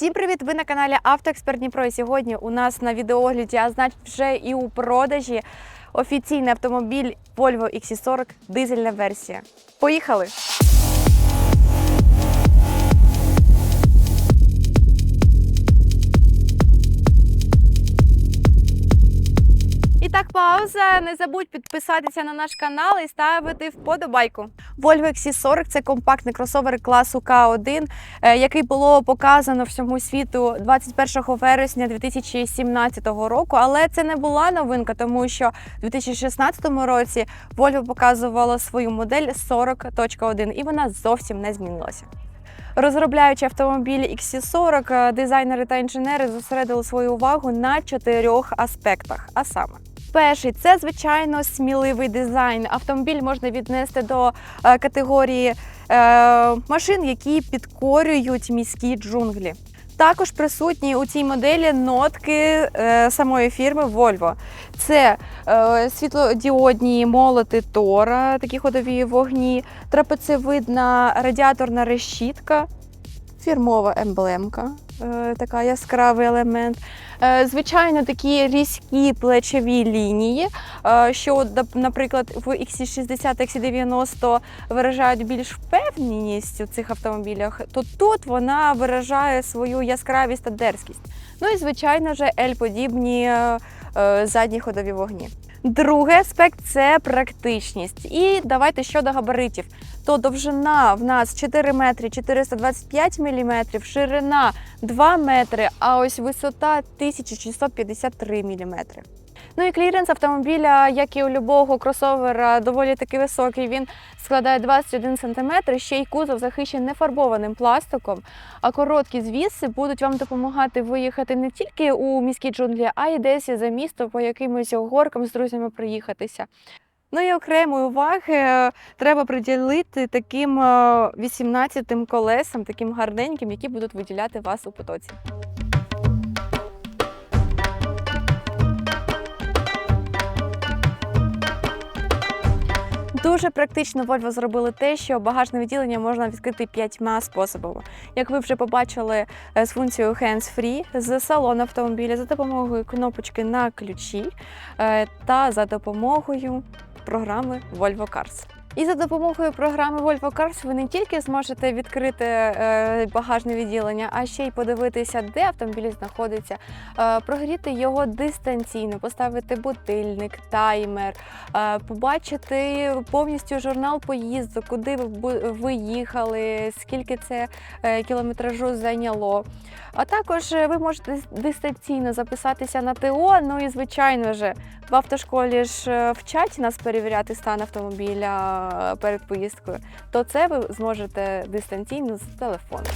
Всім привіт! Ви на каналі Автоексперт Дніпро. І сьогодні у нас на відеогляді, а значить вже і у продажі офіційний автомобіль Volvo XC40 дизельна версія. Поїхали! Так, пауза. Не забудь підписатися на наш канал і ставити вподобайку. Volvo XC40 – це компактний кросовер класу К1, е, який було показано всьому світу 21 вересня 2017 року. Але це не була новинка, тому що в 2016 році Volvo показувала свою модель 40.1 і вона зовсім не змінилася. Розробляючи автомобілі XC40, е, дизайнери та інженери зосередили свою увагу на чотирьох аспектах. А саме, перший це звичайно сміливий дизайн. Автомобіль можна віднести до е, категорії е, машин, які підкорюють міські джунглі. Також присутні у цій моделі нотки е, самої фірми Volvo. Це світлодіодні молоти Тора, такі ходові вогні, трапецевидна радіаторна решітка, фірмова емблемка, е, така яскравий елемент. Е, Звичайно, такі різкі плечові лінії, е, що, наприклад, в XC60 XC90 виражають більш впевненість у цих автомобілях, то тут вона виражає свою яскравість та дерзкість. Ну і звичайно ж, L-подібні задні ходові вогні. Другий аспект це практичність. І давайте щодо габаритів. То довжина в нас 4 метри 425 міліметрів, ширина 2 метри, а ось висота 1653 міліметри. Ну і кліренс автомобіля, як і у любого кросовера, доволі таки високий. Він складає 21 см, ще й кузов захищений нефарбованим пластиком. А короткі звіси будуть вам допомагати виїхати не тільки у міські джунглі, а й десь за місто по якимось горкам з друзями проїхатися. Ну і окремої уваги е, треба приділити таким 18-тим колесам, таким гарненьким, які будуть виділяти вас у потоці. Дуже практично Volvo зробили те, що багажне відділення можна відкрити п'ятьма способами. Як ви вже побачили е, з функцією Hands-Free, з салону автомобіля за допомогою кнопочки на ключі е, та за допомогою програми Volvo Cars. І за допомогою програми Volvo Cars ви не тільки зможете відкрити е, багажне відділення, а ще й подивитися, де автомобіль знаходиться, е, прогріти його дистанційно, поставити будильник, таймер, е, побачити повністю журнал поїзду, куди ви їхали, скільки це кілометражу зайняло. А також ви можете дистанційно записатися на ТО. Ну і звичайно ж, в автошколі ж вчать нас перевіряти стан автомобіля перед поїздкою, то це ви зможете дистанційно з телефону.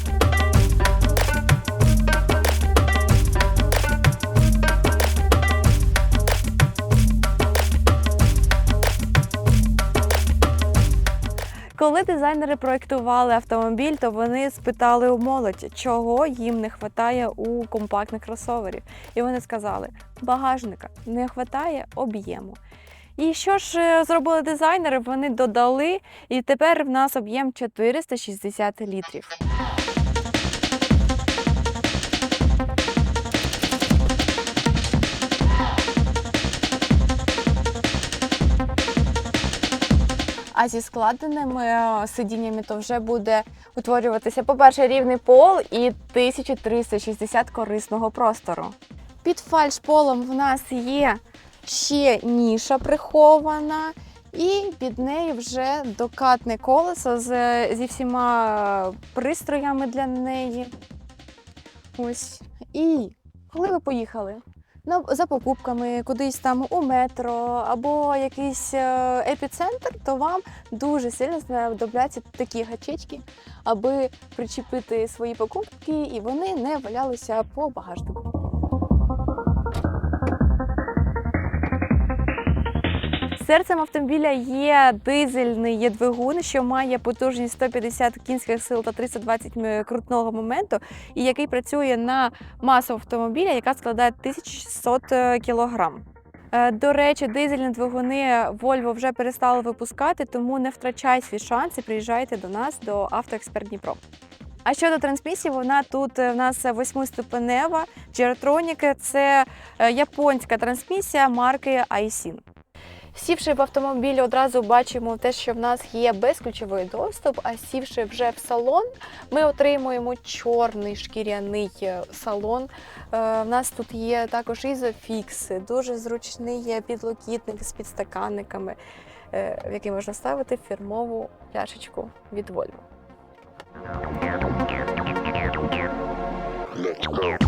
Коли дизайнери проєктували автомобіль, то вони спитали у молоді, чого їм не вистачає у компактних кросоверів. І вони сказали: багажника не вистачає об'єму. І що ж е, зробили дизайнери? Вони додали, і тепер в нас об'єм 460 літрів. А зі складеними е, сидіннями то вже буде утворюватися, по-перше, рівний пол і 1360 корисного простору. Під фальшполом в нас є ще ніша прихована, і під нею вже докатне колесо з, зі всіма пристроями для неї. Ось. І коли ви поїхали? За покупками кудись там у метро або якийсь е, епіцентр, то вам дуже сильно знадобляться такі гачечки, аби причепити свої покупки, і вони не валялися по багажнику. Серцем автомобіля є дизельний є двигун, що має потужність 150 кінських сил та 320 крутного моменту, і який працює на масу автомобіля, яка складає 1600 кг. Е, До речі, дизельні двигуни Volvo вже перестали випускати, тому не втрачай свій шанс і приїжджайте до нас до Автоексперт Дніпро. А щодо трансмісії, вона тут е, в нас восьмиступенева Geratronic. Це е, японська трансмісія марки Aisin. Сівши в автомобіль, одразу бачимо те, що в нас є безключовий доступ. А сівши вже в салон, ми отримуємо чорний шкіряний е, салон. Е, В нас тут є також ізофікси, дуже зручний підлокітник з підстаканниками, е, в який можна ставити фірмову пляшечку від Volvo. Е,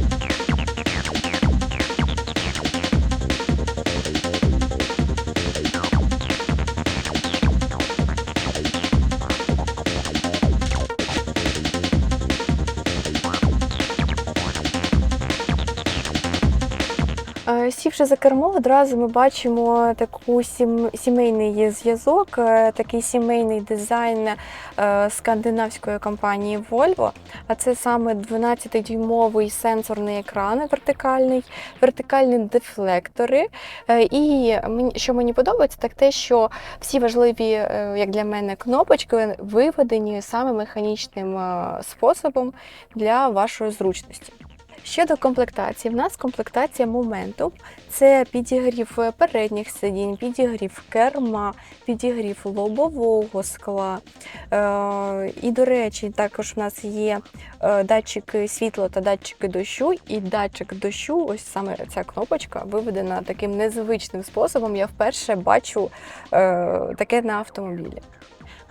Сівши за кермо, одразу ми бачимо таку сім, сімейний зв'язок, е, такий сімейний дизайн е, скандинавської компанії Volvo. А це саме 12-дюймовий сенсорний екран вертикальний, вертикальні дефлектори. Е, І що мені подобається, так те, що всі важливі, е, як для мене, кнопочки виведені саме механічним е, способом для вашої зручності. Щодо комплектації, в нас комплектація Momentum. Це підігрів передніх сидінь, підігрів керма, підігрів лобового скла. Е, і, до речі, також в нас є е, датчики світла та датчики дощу. І датчик дощу, ось саме ця кнопочка, виведена таким незвичним способом. Я вперше бачу е, таке на автомобілі.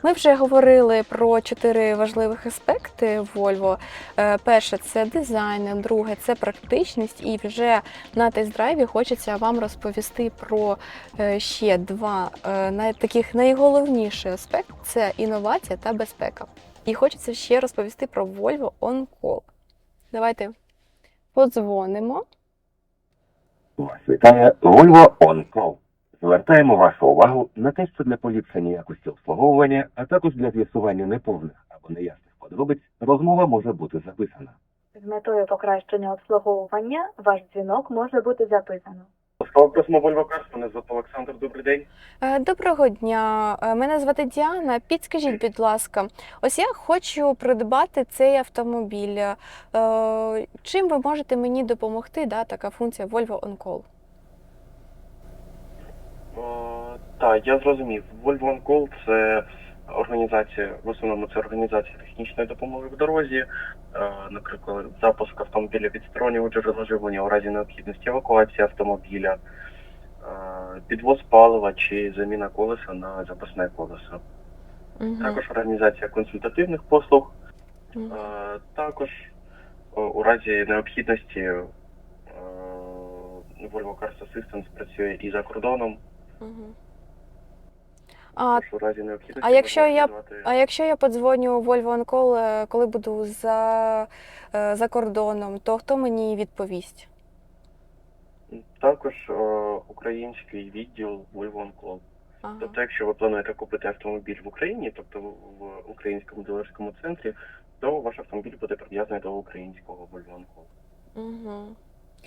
Ми вже говорили про чотири важливих аспекти Volvo. Е, Перше це дизайн, друге це практичність, і вже на тест-драйві хочеться вам розповісти про е, ще два е, таких найголовніші аспект це інновація та безпека. І хочеться ще розповісти про Volvo On Call. Давайте подзвонимо. Вас вітає Volvo On Call. Звертаємо вашу увагу на те, що для поліпшення якості обслуговування, а також для з'ясування неповних або неясних подробиць, розмова може бути записана. З метою покращення обслуговування ваш дзвінок може бути записано. Слава просимо мене звати Олександр, добрий день. Е, Доброго дня, Е, мене звати Діана. Підскажіть, будь ласка, ось я хочу придбати цей автомобіль. Е, Чим ви можете мені допомогти? Да, така функція Volvo On Call. О, Так, я зрозумів. Volvo On Call – це організація, в основному це організація технічної допомоги в дорозі, е, наприклад, запуск автомобіля від стороннього джерела живлення у разі необхідності евакуації автомобіля, е, підвоз палива чи заміна колеса на запасне колесо. Мгм. Також організація консультативних послуг. Е, Також у разі необхідності е, Volvo Cars Assistance працює і за кордоном. А, Тож у разі необхідності а якщо я- а якщо я подзвоню Volvo On Call, е, коли буду за, е, за кордоном, то хто мені відповість? Також е, український відділ Volvo On Call. Ага. Тобто, якщо ви плануєте купити автомобіль в Україні, тобто в українському дилерському центрі, то ваш автомобіль буде прив'язаний до українського Volvo On Call, Угу.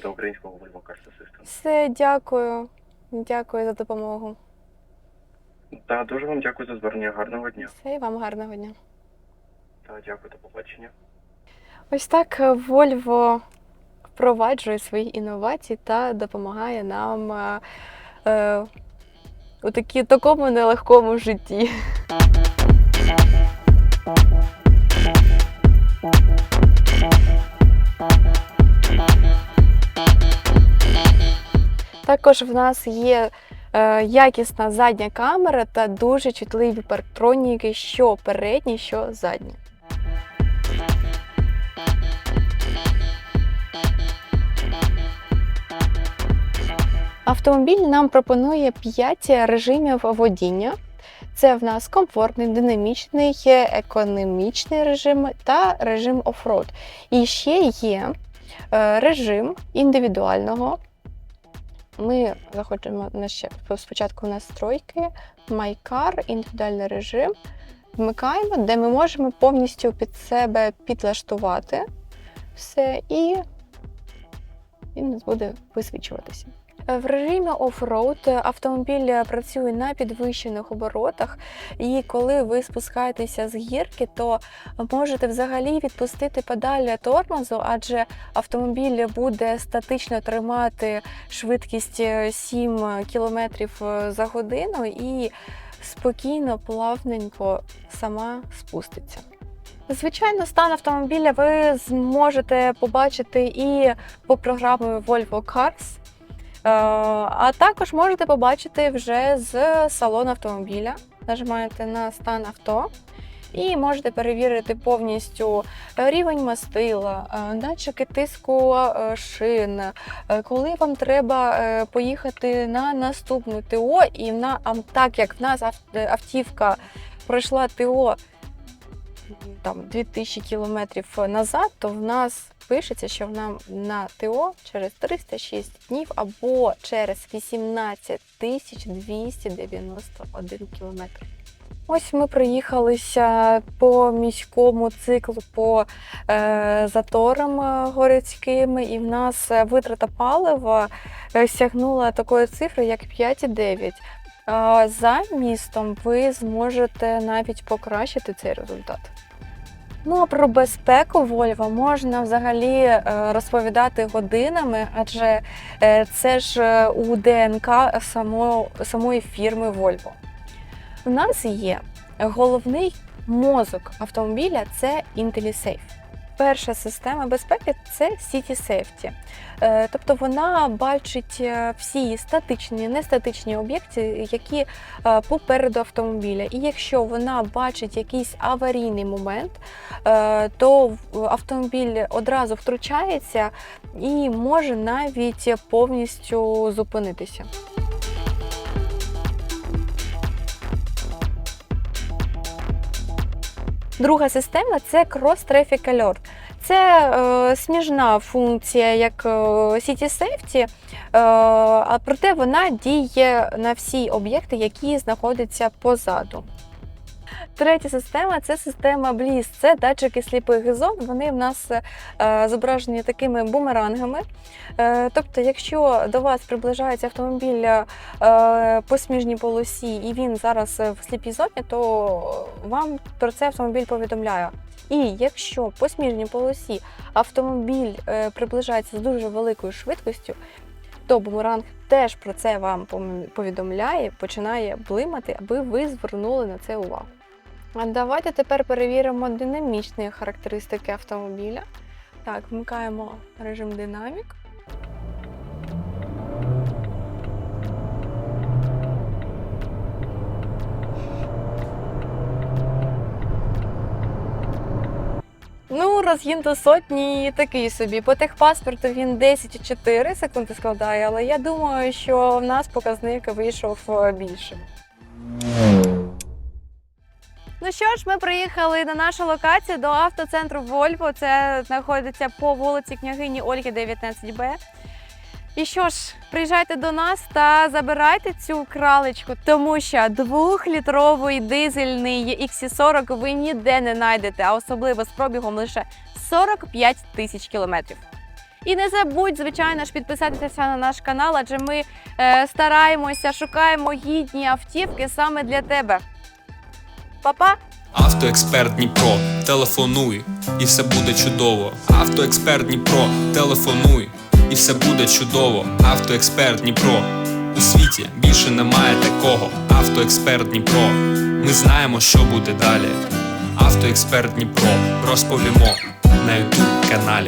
до українського Volvo Cars Assistance. Все, дякую. Дякую за допомогу. Та дуже вам дякую за звернення. Гарного дня. Все, і вам гарного дня. Та дякую, до побачення. Ось так Вольво Volvo впроваджує свої інновації та допомагає нам е, е, у такі, такому нелегкому житті. Також в нас є е, якісна задня камера та дуже чутливі парктроніки, що передні, що задні. Автомобіль нам пропонує 5 режимів водіння. Це в нас комфортний, динамічний, економічний режим та режим оффроуд. І ще є е, режим індивідуального. Ми заходимо на ще спочатку настройки, майкар, індивідуальний режим. Вмикаємо, де ми можемо повністю під себе підлаштувати все і він нас буде висвічуватися. Е, В режимі оффроуд автомобіль е, працює на підвищених оборотах, і коли ви спускаєтеся з гірки, то можете взагалі відпустити педаль тормозу, адже автомобіль буде статично тримати швидкість е, 7 км за годину і спокійно, плавненько сама спуститься. Звичайно, стан автомобіля ви зможете побачити і по програмі Volvo Cars. Е, А також можете побачити вже з салону автомобіля. Нажимаєте на стан авто і можете перевірити повністю рівень мастила, е, датчики тиску е, шин, коли вам треба поїхати на наступну ТО, і на, так як в нас автівка пройшла ТО там 2000 кілометрів назад, то в нас пишеться, що нам на ТО через 306 днів або через 18 тисяч 291 кілометр. Ось ми проїхалися по міському циклу по е, заторам е, городським, і в нас е, витрата палива е, сягнула такої цифри, як 5,9. За містом ви зможете навіть покращити цей результат. Ну а про безпеку Вольва можна взагалі е, розповідати годинами, адже е, це ж е, у ДНК само, самої фірми Volvo. У нас є головний мозок автомобіля це IntelliSafe. Перша система безпеки це City Safety. Е, Тобто вона бачить е, всі статичні, нестатичні об'єкти, які е, попереду автомобіля. І якщо вона бачить якийсь аварійний момент, то автомобіль одразу втручається і може навіть повністю зупинитися. Друга система це Cross Traffic Alert. Це е, сміжна функція, як е, City Safety, е, проте вона діє на всі об'єкти, які знаходяться позаду. Третя система це система Bliss. Це датчики сліпих зон. Вони в нас е, зображені такими бумерангами. Е, тобто, якщо до вас приближається автомобіль е, по сміжній полосі і він зараз в сліпій зоні, то вам про це автомобіль повідомляє. І якщо по сміжній полосі автомобіль приближається з дуже великою швидкістю, то бумеранг теж про це вам повідомляє, починає блимати, аби ви звернули на це увагу. А давайте тепер перевіримо динамічні характеристики автомобіля. Так, вмикаємо режим динамік. Ну, розгін до сотні такий собі. По техпаспорту він 10,4 секунди складає, але я думаю, що в нас показник вийшов е, більшим. Ну що ж, ми приїхали на нашу локацію до автоцентру Volvo. Це знаходиться по вулиці княгині Ольги 19Б. І що ж, приїжджайте до нас та забирайте цю кралечку, тому що двохлітровий дизельний XC40 ви ніде не знайдете, а особливо з пробігом лише 45 тисяч кілометрів. І не забудь, звичайно ж, підписатися на наш канал, адже ми е, стараємося, шукаємо гідні автівки саме для тебе. Па-па! Автоексперт Дніпро, телефонуй, і все буде чудово. Автоексперт Дніпро, телефонуй, і все буде чудово. Автоексперт Дніпро. У світі більше немає такого. Автоексперт Дніпро. Ми знаємо, що буде далі. Автоексперт Дніпро. Розповімо на ютуб каналі.